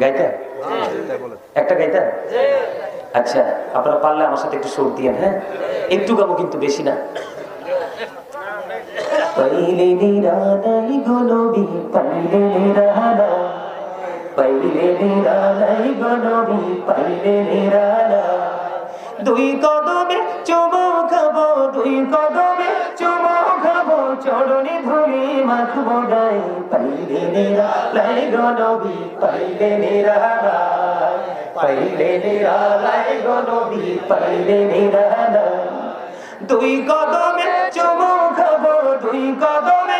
গাইতে একটা গাইতে আচ্ছা আপনারা পারলে আমার সাথে একটু সুর দিয়েন হ্যাঁ? একটু গাবো কিন্তু বেশি না। পাইলে নিরালাই গো পাইলে নিরালা। পাইলে নিরালাই গো পাইলে নিরালা। দুই কদমে চুমো খাব, দুই কদমে মাখবো গাই পাইলে নিরালাই গো নবী পাইলে নিরালা পাইলে নিরালাই গো নবী পাইলে নিরালা দুই কদমে চুমু খাব, দুই কদমে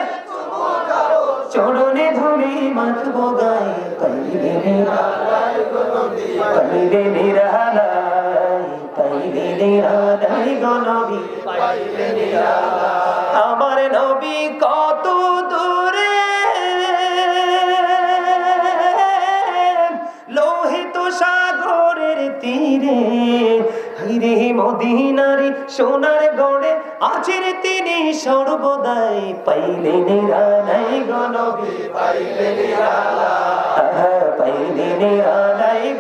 চরণে ধুলি মাখবো গায়ে। পাইলে নিরালাই পাইলে নিরালাই পাইলে নিরালাই গো নবী তীরে। সোনার গড়ে তিনি সর্বদাই গনবী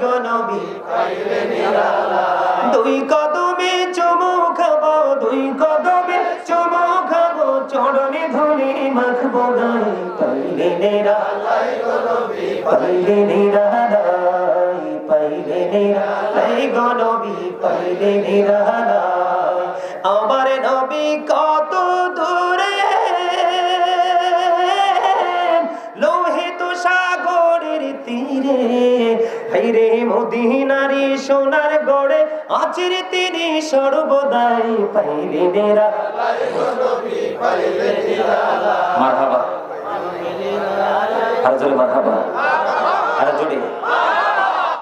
গনবী দুই কদমে চুমু খাব, দুই কদমে চুমু খাব, চরণে ধুলি মাখবো গায়ে পাইলে নিরালাই গনবী পাইলে নিরালাই পাইলে নিরালাই গনবী পাইলে নিরালাই আমার নবী কত দূরে? লোহিত সাগরের তীরে। হাইরে মদিনারি সোনার গড়ে আচির তিনি সর্বদাই পাইলে নেরা। মারহাবা। আর জোরে মারহাবা। আর জোরে।